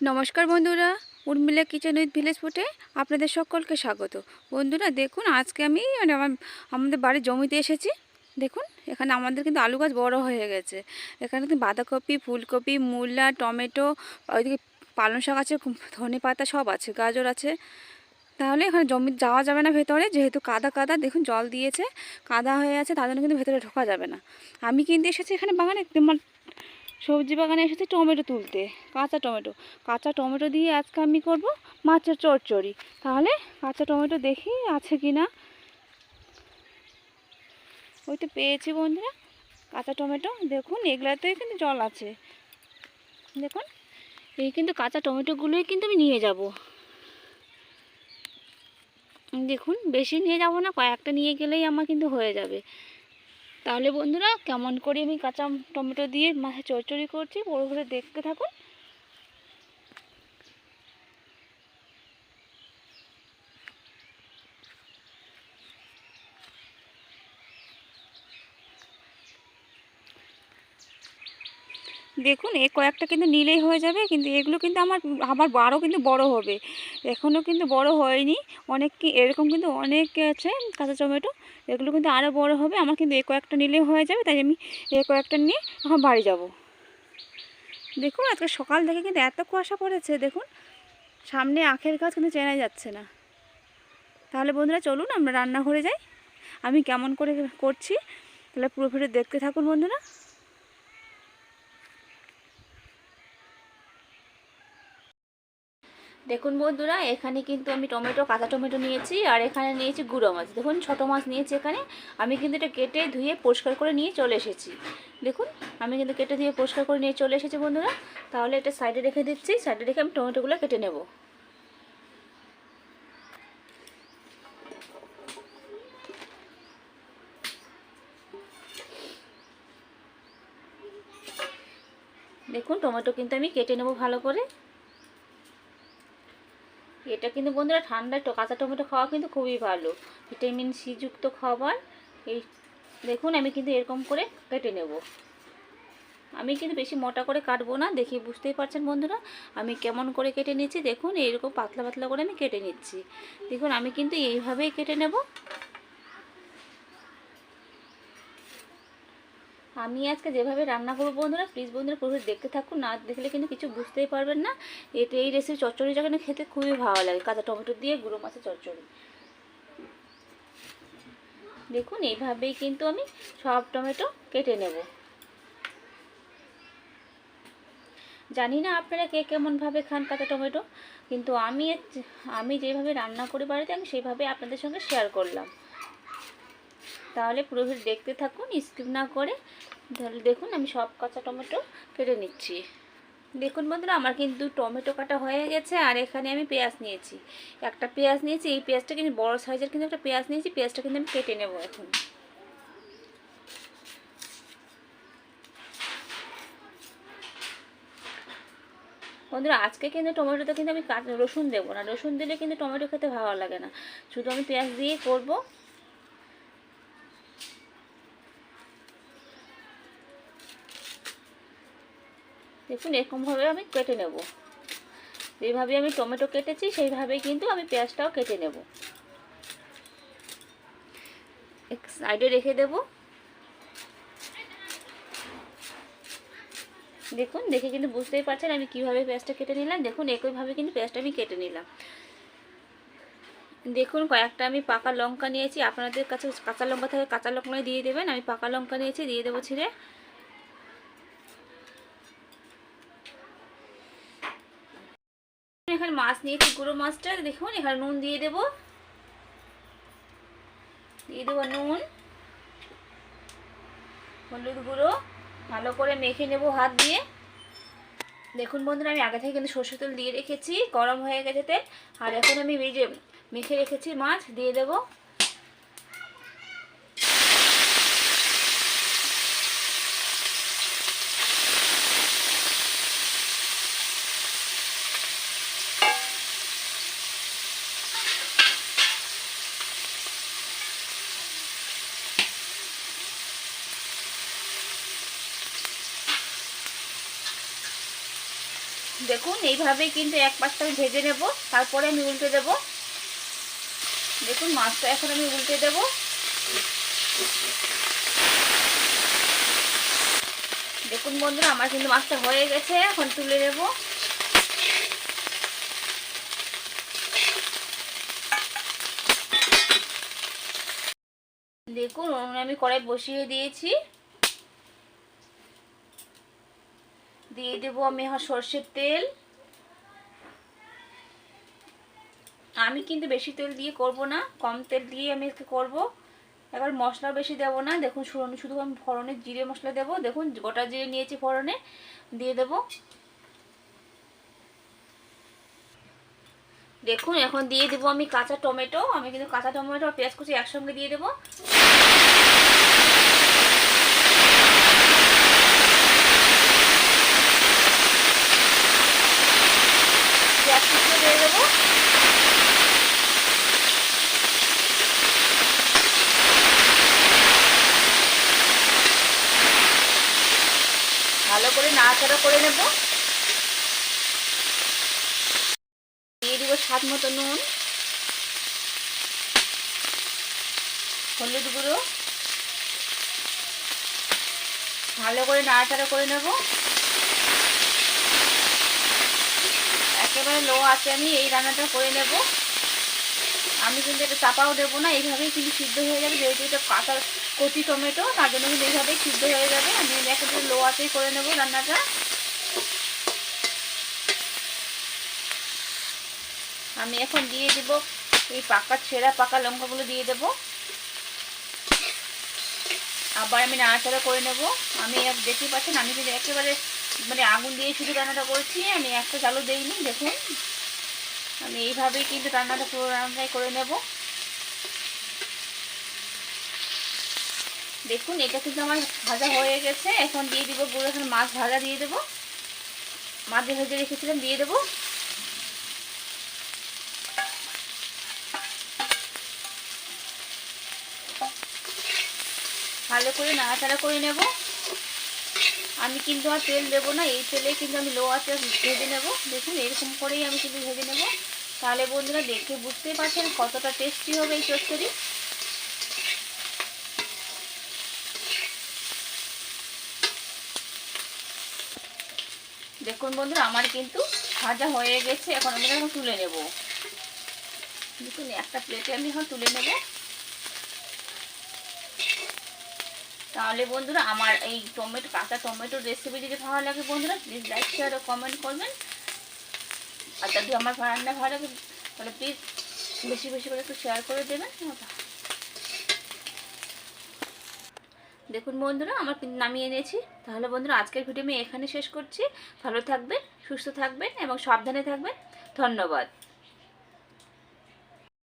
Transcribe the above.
নমস্কার বন্ধুরা, Urmila kitchen with village ফুটে আপনাদের সকলকে স্বাগত। বন্ধুরা, দেখুন, আজকে আমি মানে আমার, আমাদের বাড়ির জমিতে এসেছি। দেখুন, এখানে আমাদের কিন্তু আলু গাছ বড় হয়ে গেছে। এখানে কিন্তু বাঁধাকপি, ফুলকপি, মূলা, টমেটো, ওইদিকে পালং শাক আছে ধনে পাতা সব আছে, গাজর আছে। তাহলে এখানে জমি, যাওয়া যাবে না ভেতরে, যেহেতু কাদা কাদা, দেখুন, জল দিয়েছে, কাদা হয়ে আছে, তার জন্য কিন্তু ভেতরে ঢোকা যাবে না। আমি কিন্তু এসেছি এখানে বাগানে তোমার সবজি বাগানে এসেছি টমেটো তুলতে, কাঁচা টমেটো। কাঁচা টমেটো দিয়ে আজকে আমি করব মাছের চচ্চড়ি। তাহলে কাঁচা টমেটো দেখি আছে কি না ওই তো পেয়েছি বন্ধুরা। কাঁচা টমেটো, দেখুন এগুলাতে কিন্তু জল আছে। দেখুন, এই কিন্তু কাঁচা টমেটোগুলোই কিন্তু আমি নিয়ে যাব। দেখুন, বেশি নিয়ে যাব না, কয়েকটা নিয়ে গেলেই আমার কিন্তু হয়ে যাবে। তাহলে বন্ধুরা কেমন করে আমি কাঁচা টমেটো দিয়ে মাছের চচ্চড়ি করছি? পুরো করে দেখতে থাকুন। দেখুন, এ কয়েকটা কিন্তু নিলেই হয়ে যাবে, কিন্তু এগুলো কিন্তু আমার আমার আরও কিন্তু বড় হবে। এখনও কিন্তু বড় হয়নি। অনেক কি, এরকম কিন্তু অনেক আছে কাঁচা টমেটো, এগুলো কিন্তু আরও বড় হবে। আমার কিন্তু এই কয়েকটা নিলেই হয়ে যাবে, তাই আমি এই কয়েকটা নিয়ে এখন বাড়ি যাব। দেখুন, আজকে সকাল থেকে কিন্তু এত কুয়াশা পড়েছে, দেখুন। সামনে আখের গাছ কিন্তু চেনা যাচ্ছে না। তাহলে বন্ধুরা, চলুন আমরা রান্নাঘরে যাই। আমি কেমন করে করছি, তাহলে পুরো ফিরে দেখতে থাকুন বন্ধুরা। দেখুন বন্ধুরা, এখানে কিন্তু আমি টমেটো, কাঁচা টমেটো নিয়েছি, আর এখানে নিয়েছি গুঁড়ো মাছ। দেখুন, ছোটো মাছ নিয়েছি এখানে। আমি কিন্তু এটা কেটে ধুয়ে পরিষ্কার করে নিয়ে চলে এসেছি। দেখুন, আমি কিন্তু কেটে ধুয়ে পরিষ্কার করে নিয়ে চলে এসেছি বন্ধুরা। তাহলে এটা সাইডে রেখে দিচ্ছি, সাইডে রেখে আমি টমেটোগুলো কেটে নেব। দেখুন, টমেটো কিন্তু আমি কেটে নেব ভালো করে। এটা কিন্তু বন্ধুরা ঠান্ডা কাঁচা টমেটো খাওয়া কিন্তু খুবই ভালো। ভিটামিন সি যুক্ত খাবার। এই দেখুন, আমি কিন্তু এরকম করে কেটে নেব। আমি কিন্তু বেশি মোটা করে কাটবো না, দেখি বুঝতেই পারছেন বন্ধুরা? আমি কেমন করে কেটে নিচ্ছি, দেখুন, এইরকম পাতলা পাতলা করে আমি কেটে নিচ্ছি। দেখুন, আমি কিন্তু এইভাবেই কেটে নেব। আমি আজকে যেভাবে রান্না করব বন্ধুরা প্লিজ বন্ধুরা পুরো দেখতে থাকুন, না দেখলে কিন্তু কিছু বুঝতেই পারবেন না। এতে এই রেসিপি চচ্চড়িটা কিন্তু খেতে খুবই ভালো লাগে, কাঁচা টমেটো দিয়ে গুঁড়ো মাছের চচ্চড়ি। দেখুন, এইভাবেই কিন্তু আমি সব টমেটো কেটে নেব। জানি না আপনারা কে কেমনভাবে খান কাঁচা টমেটো, কিন্তু আমি আমি যেভাবে রান্না করি বাড়িতে, আমি সেইভাবে আপনাদের সঙ্গে শেয়ার করলাম। তাহলে পুরো দেখতে থাকুন, স্কিপ না করে। তাহলে দেখুন আমি সব কাঁচা টমেটো কেটে নিচ্ছি। দেখুন বন্ধুরা, আমার কিন্তু টমেটো কাটা হয়ে গেছে আর এখানে আমি পেঁয়াজ নিয়েছি। একটা পেঁয়াজ নিয়েছি, এই পেঁয়াজটা কিন্তু বড় সাইজের কিন্তু একটা পেঁয়াজ নিয়েছি, পেঁয়াজটা কিন্তু আমি কেটে নেব এখন। বন্ধুরা, আজকে কিন্তু টমেটোতে কিন্তু আমি রসুন দেবো না। রসুন দিলে কিন্তু টমেটো খেতে ভালো লাগে না। শুধু আমি পেঁয়াজ দিয়েই করব। দেখুন, এরকমভাবে আমি কেটে নেব। যেভাবে আমি টমেটো কেটেছি, সেইভাবে কিন্তু আমি পেঁয়াজটাও কেটে নেব। এক সাইডে রেখে দেব। দেখুন, দেখে কিন্তু বুঝতেই পারছেন আমি কীভাবে পেঁয়াজটা কেটে নিলাম। দেখুন, একইভাবে কিন্তু পেঁয়াজটা আমি কেটে নিলাম। দেখুন, কয়েকটা আমি পাকা লঙ্কা নিয়েছি। আপনাদের কাছে কাঁচা লঙ্কা থেকে, কাঁচা লঙ্কা দিয়ে দেবেন। আমি পাকা লঙ্কা নিয়েছি, দিয়ে দেবো ছিঁড়ে। এখানে মাছ নিয়েছি, গুঁড়ো মাছটা। দেখুন, এখানে নুন দিয়ে দেব। দিয়ে দেবো নুন, হলুদ গুঁড়ো। ভালো করে মেখে নেব হাত দিয়ে। দেখুন বন্ধুরা, আমি আগে থেকে কিন্তু সর্ষে তেল দিয়ে রেখেছি, গরম হয়ে গেছে তেল। আর এখন আমি মেখে রেখেছি মাছ, দিয়ে দেবো। দেখুন এইভাবেই কিন্তু এক পাশটা আমি ভেজে নেব, তারপরে আমি উল্টে দেব। দেখুন, মাছটা এখন আমি উল্টে দেব। দেখুন বন্ধুরা, আমার কিন্তু মাছটা হয়ে গেছে, এখন তুলে নেব। দেখুন আমি কড়াই বসিয়ে দিয়েছি। দিয়ে দেবো আমি সর্ষের তেল। আমি কিন্তু বেশি তেল দিয়ে করব না, কম তেল দিয়ে আমি আজকে করব। এবার মশলা বেশি দেব না, দেখুন শুরু শুধু আমি ফোড়নে জিরে মশলা দেব, দেখুন গোটা জিরে নিয়েছি ফোড়নে, দিয়ে দেব। দেখুন এখন দিয়ে দেবো আমি কাঁচা টমেটো, আমি কিন্তু কাঁচা টমেটো আর পেঁয়াজ কুচি একসঙ্গে দিয়ে দেবো পেঁয়াজ কুচিও দিয়ে দেবো ভালো করে নেব। দিয়ে দিব স্বাদ মতো নুন, হলুদ গুঁড়ো। ভালো করে নাড়াচাড়া করে নেব। একেবারে লো আছে আমি এই রান্নাটা করে নেব। আমি কিন্তু এটা চাপাও দেবো না, এইভাবেই কিন্তু সিদ্ধ হয়ে যাবে, যেহেতু এটা কাঁচা কচি টমেটো, তার জন্য কিন্তু এইভাবেই সিদ্ধ হয়ে যাবে। আমি একেবারে লো আঁচেই করে নেব রান্নাটা। আমি এখন দিয়ে দিব এই পাকা, ছেঁড়া পাকা লঙ্কাগুলো দিয়ে দেব। আবার আমি নাড়াচাড়া করে নেব। আমি এক দেখতেই পাচ্ছেন, আমি কিন্তু একেবারে মানে আগুন দিয়ে শুধু রান্নাটা করছি। আমি একটা চালু দিইনি, দেখুন। আমি এইভাবেই কিন্তু রান্নাটা পুরো রান্নাটাই করে নেব। দেখুন, এটা কিন্তু আমার ভাজা হয়ে গেছে। এখন দিয়ে দিব গুঁড়ো, এখন মাছ ভাজা দিয়ে দেবো। মাছ ভেজে রেখেছিলাম, দিয়ে দেবো। ভালো করে নাড়াচাড়া করে নেব। আমি কিন্তু আর তেল দেবো না, এই তেলে কিন্তু আমি লো আছে ভেজে নেব। দেখুন, এরকম করেই আমি কিন্তু ভেজে নেব। তাহলে বন্ধুরা, দেখে বুঝতেই পারছেন কতটা টেস্টি হবে এই চচ্চড়ি। দেখুন বন্ধুরা আমার কিন্তু ভাজা হয়ে গেছে। এখন আমি এখন তুলে নেব। দেখুন, একটা প্লেটে আমি এখন তুলে নেব। তাহলে বন্ধুরা আমার এই টমেটো, কাঁচা টমেটোর রেসিপি যদি ভালো লাগে বন্ধুরা প্লিজ লাইক শেয়ার ও কমেন্ট করবেন। আর যদি আমার রান্না ভালো লাগে, তাহলে প্লিজ বেশি বেশি করে একটু শেয়ার করে দেবেন। দেখুন বন্ধুরা, আমার নামিয়ে এনেছি। তাহলে বন্ধুরা, আজকের ভিডিও আমি এখানে শেষ করছি। ভালো থাকবেন, সুস্থ থাকবেন এবং সাবধানে থাকবেন। ধন্যবাদ।